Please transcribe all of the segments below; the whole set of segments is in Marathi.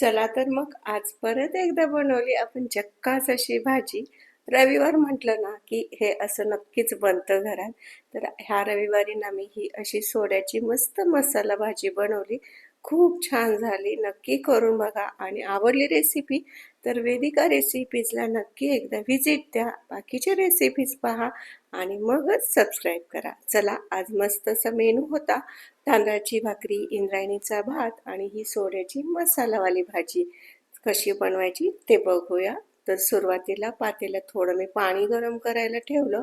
चला तर मग आज परत एकदा बनवली आपण चक्काच अशी भाजी. रविवार म्हटलं ना की हे असं नक्कीच बनतं घरात. तर ह्या रविवारी ना मी ही अशी सोड्याची मस्त मसाला भाजी बनवली. खूप छान झाली. नक्की करून बघा. आणि आवडली रेसिपी तर वेदिका रेसिपीजला नक्की एकदा व्हिजिट द्या. बाकीचे रेसिपीज पहा आणि मगच सबस्क्राईब करा. चला आज मस्त असा मेनू होता. तांदळाची भाकरी इंद्रायणीचा भात आणि ही सोड्याची मसालावाली भाजी. कशी बनवायची ते बघूया. तर सुरुवातीला पातेला थोडं मी पाणी गरम करायला ठेवलं.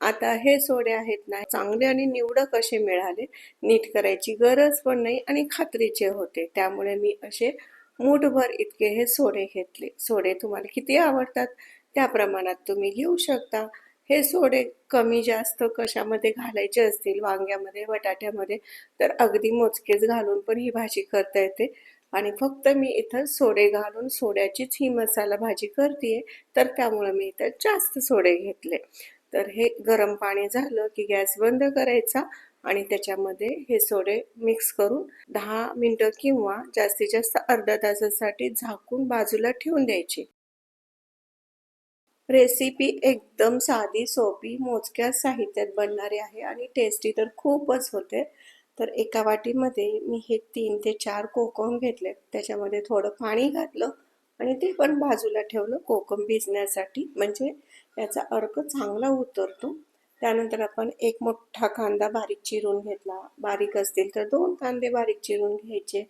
आता हे सोडे आहेत ना चांगले आणि निवडक असे मिळाले. नीट करायची गरज पण नाही आणि खात्रीचे होते. त्यामुळे मी असे मूठभर इतके हे सोडे घेतले. सोडे तुम्हाला किती आवडतात? त्या प्रमाणात तुम्ही घेऊ शकता. हे सोडे कमी जास्त कशामध्ये घालायचे असतील? वांग्यामध्ये बटाट्यामध्ये? तर अगदी मोजकेच घालून पण ही भाजी करता येते. आणि फक्त मी इथं सोडे घालून सोड्याचीच ही मसाला भाजी करते तर त्यामुळं मी इथं जास्त सोडे घेतले. तर हे गरम पाणी झालं की गॅस बंद करायचा. आणि त्याच्यामध्ये हे सोडे मिक्स करून दहा मिनटं किंवा जास्तीत जास्त अर्धा तासासाठी झाकून बाजूला ठेवून द्यायची. रेसिपी एकदम साधी सोपी मोजक्या साहित्यात बनणारी आहे आणि टेस्टी तर खूपच होते. तर एका वाटीमध्ये मी हे तीन ते चार कोकम घेतले. त्याच्यामध्ये थोडं पाणी घातलं आणि ते पण बाजूला ठेवलं कोकम भिजण्यासाठी. म्हणजे याचा अर्क चांगला उतरतो. त्यानंतर आपण एक मोठा कांदा बारीक चिरून घेतला. बारीक असतील तर दोन कांदे बारीक चिरून घ्यायचे.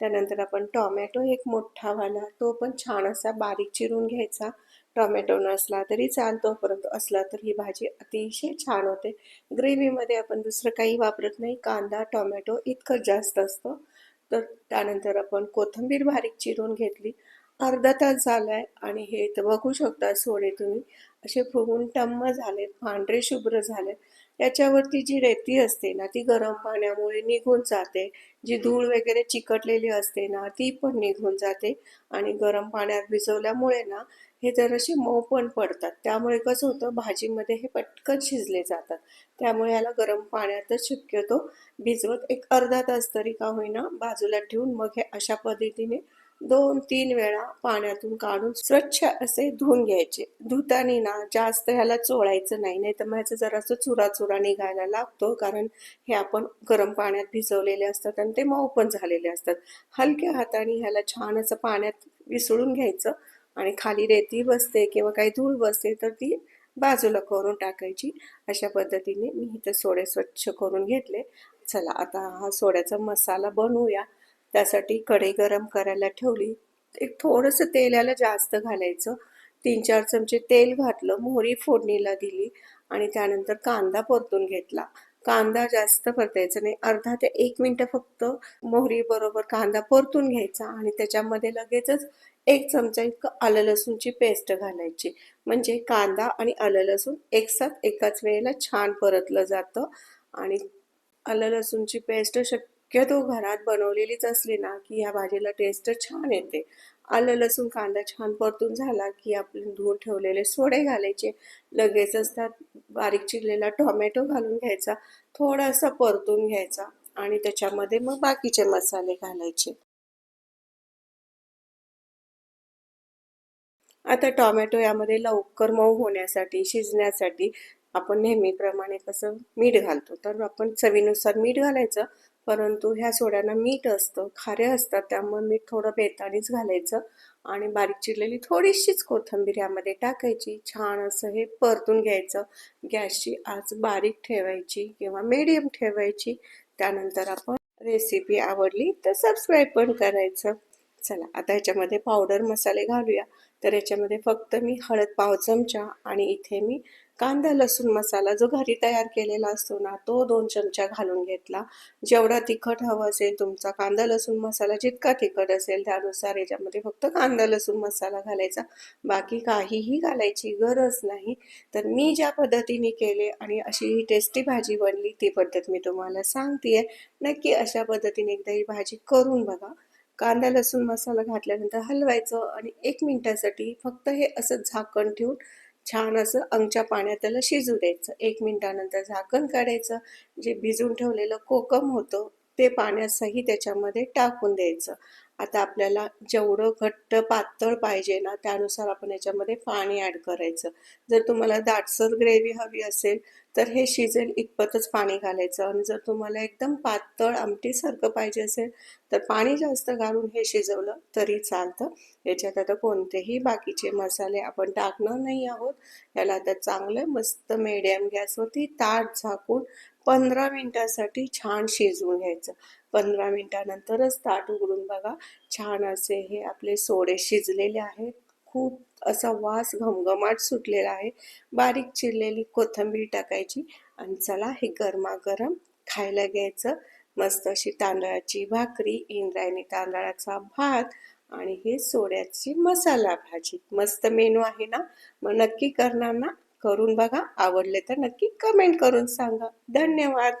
त्यानंतर आपण टॉमॅटो एक मोठा वाला तो पण छान असा बारीक चिरून घ्यायचा. टॉमॅटो नसला तरी चालतो परंतु असला तर ही भाजी अतिशय छान होते. ग्रेव्हीमध्ये आपण दुसरं काही वापरत नाही. कांदा टॉमॅटो इतकं जास्त असतं. तर त्यानंतर आपण कोथिंबीर बारीक चिरून घेतली. अर्धा तास झाला आहे आणि हे तर बघू शकता सोडे तुम्ही. असे फुगून टम्म झालेत पांढरे शुभ्र झालेत. याच्यावरती जी रेती असते ना ती गरम पाण्यामुळे निघून जाते. जी धूळ वगैरे चिकटलेली असते ना ती पण निघून जाते. आणि गरम पाण्यात भिजवल्यामुळे ना हे जरासे मऊ पण पडतात. त्यामुळे कसं होतं भाजीमध्ये हे पटकन शिजले जातात. त्यामुळे याला गरम पाण्यातच शक्यतो भिजवत एक अर्धा तास तरी का होईना बाजूला ठेवून मग हे अशा पद्धतीने दोन तीन वेळा पाण्यातून काढून स्वच्छ असे धुवून घ्यायचे. धुतानी ना जास्त ह्याला चोळायचं नाही नाही तर मग ह्याचं जरासं चुरा चुरा निघायला लागतो कारण हे आपण गरम पाण्यात भिजवलेले असतात आणि ते मऊ पण झालेले असतात. हलक्या हाताने ह्याला छान असं पाण्यात विसळून घ्यायचं आणि खाली रेती बसते किंवा काही धूळ बसते तर ती बाजूला करून टाकायची. अशा पद्धतीने मी इथं सोडे स्वच्छ करून घेतले. चला आता हा सोड्याचा मसाला बनवूया. त्यासाठी कढई गरम करायला ठेवली. एक थोडंसं तेल याला जास्त घालायचं. तीन चार चमचे तेल घातलं मोहरी फोडणीला दिली आणि त्यानंतर कांदा परतून घेतला. कांदा जास्त परतायचा नाही अर्धा ते एक मिनटं फक्त मोहरी बरोबर कांदा परतून घ्यायचा आणि त्याच्यामध्ये लगेचच एक चमचा इतकं आलं लसूणची पेस्ट घालायची. म्हणजे कांदा आणि आलं लसूण एकसाथ एकाच वेळेला छान परतलं जातं आणि आलं लसूणची पेस्ट शक्य शक्यतो घरात बनवलेलीच असली ना की ह्या भाजीला टेस्ट छान येते. आलं लसूण कांदा छान परतून झाला की आपण धुवून ठेवलेले सोडे घालायचे. लगेचच त्यात बारीक चिरलेला टोमॅटो घालून घ्यायचा थोडासा परतून घ्यायचा आणि त्याच्यामध्ये मग बाकीचे मसाले घालायचे. आता टोमॅटो यामध्ये लवकर मऊ होण्यासाठी शिजण्यासाठी आपण नेहमीप्रमाणे कसं मीठ घालतो. तर आपण चवीनुसार मीठ घालायचं परंतु ह्या सोड्यांना मीठ असतं खारे असतात त्यामुळे मीठ थोडं बेतानीच घालायचं आणि बारीक चिरलेली थोडीशीच कोथंबीर यामध्ये टाकायची. छान असं हे परतून घ्यायचं. गॅसची आज बारीक ठेवायची किंवा मीडियम ठेवायची. त्यानंतर आपण रेसिपी आवडली तर सबस्क्राईब पण करायचं. चला आता ह्याच्यामध्ये पावडर मसाले घालूया. तर याच्यामध्ये फक्त मी हळद पाव चमचा आणि इथे मी कांदा लसूण मसाला जो घरी तयार केलेला असतो ना तो दोन चमचा घालून घेतला. जेवढा तिखट हवं असेल तुमचा कांदा लसूण मसाला जितका तिखट असेल त्यानुसार याच्यामध्ये फक्त कांदा लसूण मसाला घालायचा. बाकी काहीही घालायची गरज नाही. तर मी ज्या पद्धतीने केले आणि अशी ही टेस्टी भाजी बनली ती पद्धत मी तुम्हाला सांगते नक्की अशा पद्धतीने एकदा ही भाजी करून बघा. कांदा लसूण मसाला घातल्यानंतर हलवायचं आणि एक मिनटासाठी फक्त हे असं झाकण ठेवून छान असं अंगच्या पाण्यात त्याला शिजू द्यायचं. एक मिनिटानंतर झाकण काढायचं. जे भिजून ठेवलेलं कोकम होतं ते पाण्यासही त्याच्यामध्ये टाकून द्यायचं. आता आपल्याला जेवढं घट्ट पातळ पाहिजे ना त्यानुसार आपण याच्यामध्ये पाणी ॲड करायचं. जर तुम्हाला दाटसर ग्रेव्ही हवी असेल तर हे शिजेल इतपतच पाणी घालायचं. आणि जर तुम्हाला एकदम पातळ आमटीसारखं पाहिजे असेल तर पाणी जास्त घालून हे शिजवलं तरी चालतं. याच्यात आता कोणतेही बाकीचे मसाले आपण टाकणार नाही आहोत. याला आता चांगलं मस्त मिडियम गॅसवरती ताट झाकून पंधरा मिनिटासाठी छान शिजवून घ्यायचं. पंधरा मिनिटानंतरच ताट उघडून बघा. छान असे हे आपले सोडे शिजलेले आहेत. खूप असा वास घमघमाट सुटलेला आहे. बारीक चिरलेली कोथिंबीर टाकायची आणि चला हे गरमागरम खायला घ्यायचं. मस्त अशी तांदळाची भाकरी इंद्रायणी तांदळाचा भात आणि हे सोड्याची मसाला भाजी. मस्त मेनू आहे ना? मग नक्की करणार ना? करून बघा. आवडले तर नक्की कमेंट करून सांगा. धन्यवाद.